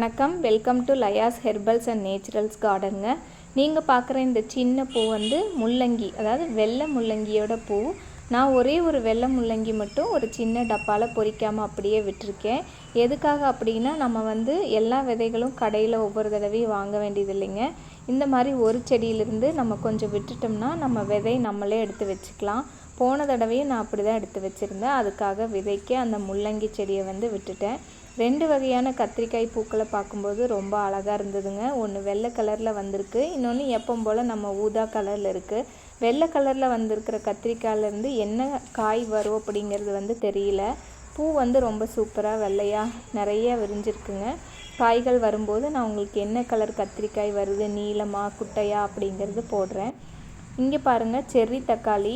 வணக்கம். Welcome to Laya's herbals and naturals கார்டனுங்க நீங்கள் பார்க்குற இந்த சின்ன பூ வந்து முள்ளங்கி அதாவது வெள்ளை முள்ளங்கியோட பூ. நான் ஒரே ஒரு வெள்ளை முள்ளங்கி மட்டும் ஒரு சின்ன டப்பாவில் பொறிக்காமல் அப்படியே விட்டுருக்கேன். எதுக்காக அப்படின்னா நம்ம வந்து எல்லா விதைகளும் கடையில் ஒவ்வொரு தடவையும் வாங்க வேண்டியது இல்லைங்க இந்த மாதிரி ஒரு செடியிலிருந்து நம்ம கொஞ்சம் விட்டுட்டோம்னா நம்ம விதை நம்மளே எடுத்து வச்சுக்கலாம். போன தடவையும் நான் அப்படி தான் எடுத்து வச்சுருந்தேன். அதுக்காக விதைக்க அந்த முள்ளங்கி செடியை வந்து விட்டுட்டேன். ரெண்டு வகையான கத்திரிக்காய் பூக்களை பார்க்கும்போது ரொம்ப அழகாக இருந்ததுங்க. ஒன்று வெள்ளை கலரில் வந்திருக்கு. இன்னொன்று எப்பவும் போல் நம்ம ஊதா கலரில் இருக்குது வெள்ளை கலரில் வந்திருக்கிற கத்திரிக்காயிலேருந்து என்ன காய் வரும் அப்படிங்கிறது வந்து தெரியல. பூ வந்து ரொம்ப சூப்பராக வெள்ளையாக நிறைய விரிஞ்சிருக்குங்க. காய்கள் வரும்போது நான் உங்களுக்கு என்ன கலர் கத்திரிக்காய் வருது நீளமாக குட்டையா அப்படிங்கிறது போடுறேன். இங்கே பாருங்கள் செர்ரி தக்காளி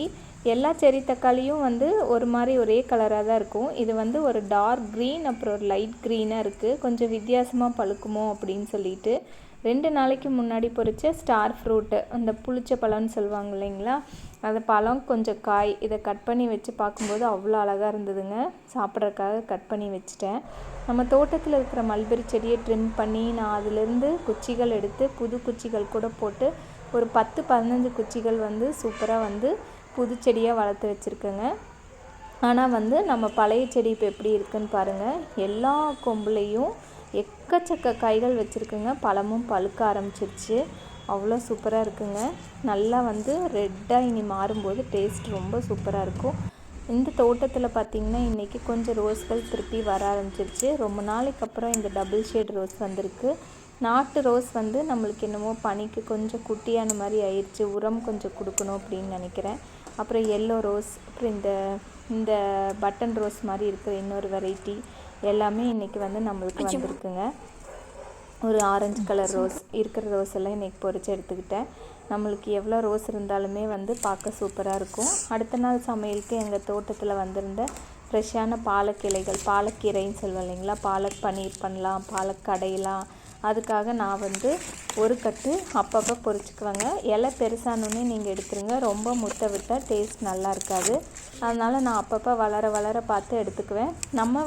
எல்லா செரி தக்காளியும் வந்து ஒரு மாதிரி ஒரே கலராக தான் இருக்கும். இது வந்து ஒரு டார்க் க்ரீன் அப்புறம் ஒரு லைட் க்ரீனாக இருக்குது கொஞ்சம் வித்தியாசமாக பழுக்குமோ அப்படின்னு சொல்லிட்டு ரெண்டு நாளைக்கு முன்னாடி பொறிச்ச ஸ்டார் ஃப்ரூட்டு அந்த புளிச்ச பழம்னு சொல்லுவாங்க இல்லைங்களா? அந்த பழம் கொஞ்சம் காய் இதை கட் பண்ணி வச்சு பார்க்கும்போது அவ்வளோ அழகாக இருந்ததுங்க. சாப்பிட்றதுக்காக கட் பண்ணி வச்சுட்டேன். நம்ம தோட்டத்தில் இருக்கிற மல்பெரி செடியை ட்ரிம் பண்ணி நான் அதிலிருந்து குச்சிகள் எடுத்து புது குச்சிகள் கூட போட்டு ஒரு பத்து பதினஞ்சு குச்சிகள் வந்து சூப்பராக வந்து புது செடியாக வளர்த்து வச்சுருக்கேங்க. ஆனால் வந்து நம்ம பழைய செடி இப்போ எப்படி இருக்குன்னு பாருங்கள் எல்லா கொம்புலேயும் எக்கச்சக்க காய்கள் வச்சுருக்குங்க. பழமும் பழுக்க ஆரம்பிச்சிருச்சு. அவ்வளோ சூப்பராக இருக்குங்க. நல்லா வந்து ரெட்டாக இனி மாறும்போது டேஸ்ட் ரொம்ப சூப்பராக இருக்கும். இந்த தோட்டத்தில் பார்த்திங்கன்னா இன்றைக்கி கொஞ்சம் ரோஸ்கள் திருப்பி வர ஆரம்பிச்சிருச்சு. ரொம்ப நாளைக்கு அப்புறம் இந்த டபுள் ஷேட் ரோஸ் வந்திருக்கு. நாட்டு ரோஸ் வந்து நம்மளுக்கு என்னமோ பனிக்கு கொஞ்சம் குட்டியான மாதிரி ஆயிடுச்சு. உரம் கொஞ்சம் கொடுக்கணும் அப்படின்னு நினைக்கிறேன். அப்புறம் எல்லோ ரோஸ் அப்புறம் இந்த இந்த பட்டன் ரோஸ் மாதிரி இருக்கிற இன்னொரு வெரைட்டி எல்லாமே இன்றைக்கி வந்து நம்மளுக்கு வந்திருக்குங்க. ஒரு ஆரஞ்சு கலர் ரோஸ் இருக்கிற ரோஸ் எல்லாம் இன்றைக்கி பொறிச்சு எடுத்துக்கிட்டேன். நம்மளுக்கு எவ்வளோ ரோஸ் இருந்தாலுமே வந்து பார்க்க சூப்பராக இருக்கும். அடுத்த நாள் சமையலுக்கு எங்கள் தோட்டத்தில் வந்திருந்த ஃப்ரெஷ்ஷான பாலக்கிளைகள் பாலக்கீரைன்னு சொல்லுவோம் இல்லைங்களா? பாலக் பன்னீர் பண்ணலாம் பாலக் கடையலாம் அதுக்காக நான் வந்து ஒரு கட்டு அப்பப்போ பொறிச்சிக்குவேங்க இலை பெருசானோன்னே நீங்கள் எடுத்துருங்க. ரொம்ப முட்டை விட்டால் டேஸ்ட் நல்லா இருக்காது. அதனால் நான் அப்பப்போ வளர வளர பார்த்து எடுத்துக்குவேன். நம்ம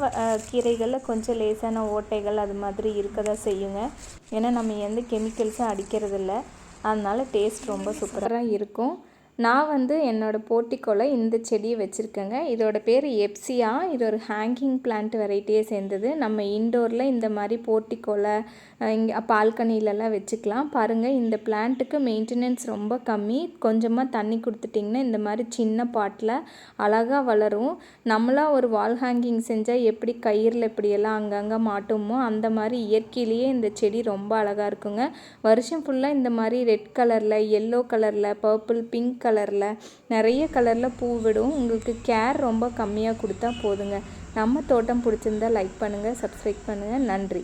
கீரைகளில் கொஞ்சம் லேசான ஓட்டைகள் அது மாதிரி இருக்க தான் செய்யுங்க. ஏன்னா நம்ம எந்த கெமிக்கல்ஸும் அடிக்கிறதில்ல. அதனால் டேஸ்ட் ரொம்ப சூப்பராக இருக்கும். நான் வந்து என்னோடய போர்ட்டிக்கோல இந்த செடியை வச்சுருக்கேங்க. இதோட பேர் எப்சியா. இது ஒரு ஹேங்கிங் பிளான்ட் வெரைட்டியை சேர்ந்தது. நம்ம இண்டோரில் இந்த மாதிரி போர்ட்டிக்கோல இங்கே பால்கனிலலாம் வச்சுக்கலாம். பாருங்கள் இந்த பிளான்ட்டுக்கு மெயின்டெனன்ஸ் ரொம்ப கம்மி. கொஞ்சமாக தண்ணி கொடுத்துட்டிங்கன்னா இந்த மாதிரி சின்ன பாட்டில் அழகாக வளரும். நம்மளாக ஒரு வால் ஹேங்கிங் செஞ்சால் எப்படி கயிறில் இப்படியெல்லாம் அங்கங்கே மாட்டோமோ அந்த மாதிரி இயற்கையிலேயே இந்த செடி ரொம்ப அழகாக இருக்குங்க. வருஷம் ஃபுல்லாக இந்த மாதிரி ரெட் கலரில் எல்லோ கலரில் பர்பிள் பிங்க் கலரில் நிறைய கலரில் பூ விடும். உங்களுக்கு கேர் ரொம்ப கம்மியாக கொடுத்தா போதுங்க. நம்ம தோட்டம் பிடிச்சிருந்தா லைக் பண்ணுங்கள் சப்ஸ்கிரைப் பண்ணுங்கள் நன்றி.